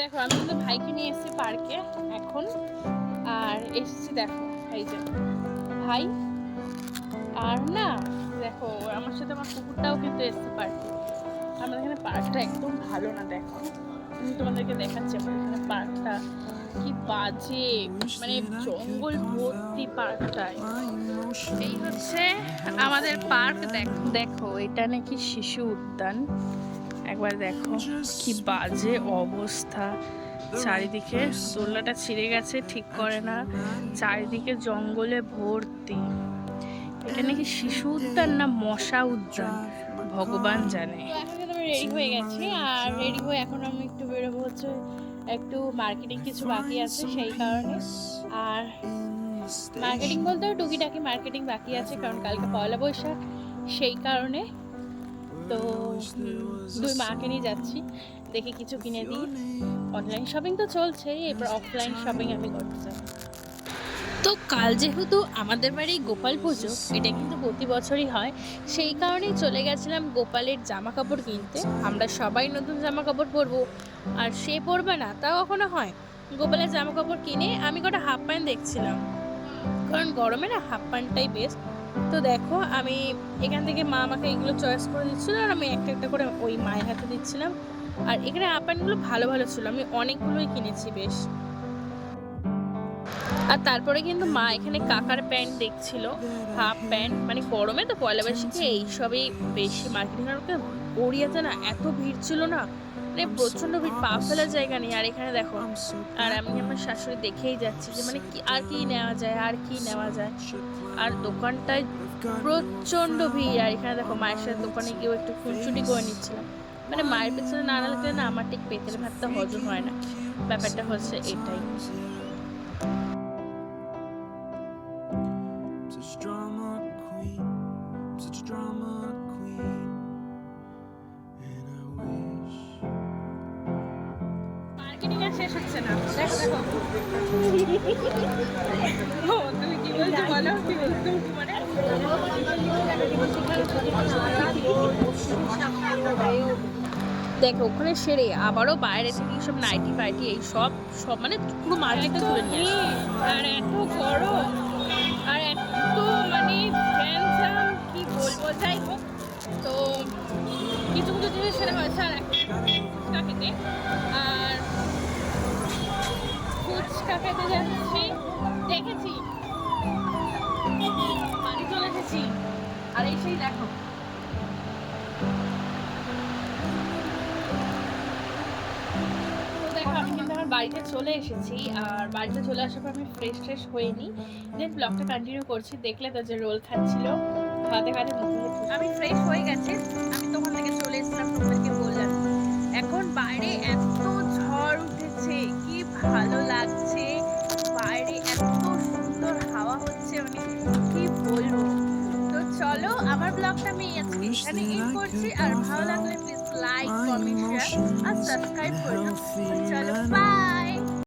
দেখো, আমি কিন্তু ভাইকে নিয়ে এসেছি পার্কে এখন। আর এসেছি দেখো, এই যে ভাই। আর না, দেখো, আমার সাথে আমার কুকুরটাও কিন্তু এসেছে পার্কে আমাদের এখানে পার্কটা একদম ভালো না, দেখো। আমি তোমাদেরকে দেখাচ্ছি আমাদের এখানে পার্কটা কি বাজে মানে জঙ্গল ভর্তি পার্কটায় এই হচ্ছে আমাদের পার্ক দেখো দেখো, এটা নাকি শিশু উদ্যান। একবার দেখো কি বাজে অবস্থা। চারিদিকে দোলনাটা ছিঁড়ে গেছে, ঠিক করে না। চারিদিকে জঙ্গলে ভর্তি। এটা নাকি শিশু উদ্যান না মশা উদ্যান? ভগবান জানে। এখন আমি রেডি হয়ে গেছি, আর রেডি হয়ে এখন আমি একটু বেরোবো হচ্ছে, একটু মার্কেটিং কিছু বাকি আছে সেই কারণে। আর মার্কেটিং বলতে টুকিটাকি মার্কেটিং বাকি আছে, কারণ কালকে পয়লা বৈশাখ, সেই কারণে তো দুই মাকে নিয়ে যাচ্ছি। দেখি কিছু কিনে দিই। অনলাইন শপিং তো চলছেই এবার অফলাইন শপিং আমি করতে চাই তো কাল যেহেতু আমাদের বাড়ি গোপাল পুজো, এটা কিন্তু প্রতি বছরই হয়, সেই কারণেই চলে গেছিলাম গোপালের জামা কাপড় কিনতে। আমরা সবাই নতুন জামা কাপড় পরবো, আর সে পরবে না, তা কখনো হয়। গোপালের জামা কাপড় কিনে আমি কটা হাফ প্যান্ট দেখছিলাম। কারণ গরমে না হাফ প্যান্টটাই বেস্ট তো দেখো, আমি এখান থেকে মা আমাকে এগুলো চয়েস করে দিচ্ছিল আর আমি একটা একটা করে ওই মায়ের হাতে দিচ্ছিলাম। আর এখানে হাফ প্যান্টগুলো ভালো ভালো ছিল। আমি অনেকগুলোই কিনেছি বেশ। আর তারপরে কিন্তু মা এখানে কাকার প্যান্ট দেখছিল, হাফ প্যান্ট মানে গরমে তো পয়লা বৈশাখে এইসবই বেশি মার্কেটিং গড়িয়াতে না এত ভিড় ছিল না মানে প্রচণ্ড ভিড় পা ফেলার জায়গা নেই। আর এখানে দেখো আর আমি আমার শাশুড়ি দেখেই যাচ্ছি যে মানে কি আর কি নেওয়া যায় আর কি নেওয়া যায়। আর দোকানটায় প্রচণ্ড ভিড়। আর এখানে দেখো মায়ের সাথে দোকানে গিয়েও একটু খুনচুটি করে নিচ্ছিলাম। মানে মায়ের পেছনে না লাগলে না আমার ঠিক পেটের ভাতটা হজম হয় না। ব্যাপারটা হচ্ছে এটাই। Drama queen, such drama queen, শেষ হচ্ছে না। দেখো দেখো। তুমি কি বলছো? বলো কি বলছো? মানে দেখো ওখানে সেরে আবারও বাইরে থেকে সব নাইটি ফাইটি এই সব সব মানে পুরো তুলে নিয়ে আর এত গরম আর এত মানে কি বলব? যাই হোক তো কিছু কিছু জিনিস সেরা হয়েছে আর ফুচকা খেতে আর খেতে যাচ্ছি। দেখেছি। বাড়ি চলে এসেছি। আর এই সেই দেখো। আমার বাড়িতে চলে এসেছি। আর বাড়িতে চলে আসার পর আমি ফ্রেশ ফ্রেশ হইনি। দেন ব্লগটা কন্টিনিউ করছি, দেখলে তো যে রোল খাচ্ছিল। মুখে মুখে- আমি ফ্রেশ হয়ে গেছি। আমি তখন থেকে চলে এসেছিলাম, তোমাদেরকে বললাম আমার ব্লগটা আমি আজকে এখানে এই করছি। আর ভালো লাগলে প্লিজ লাইক কমেন্ট শেয়ার আর সাবস্ক্রাইব করুন চলো বাই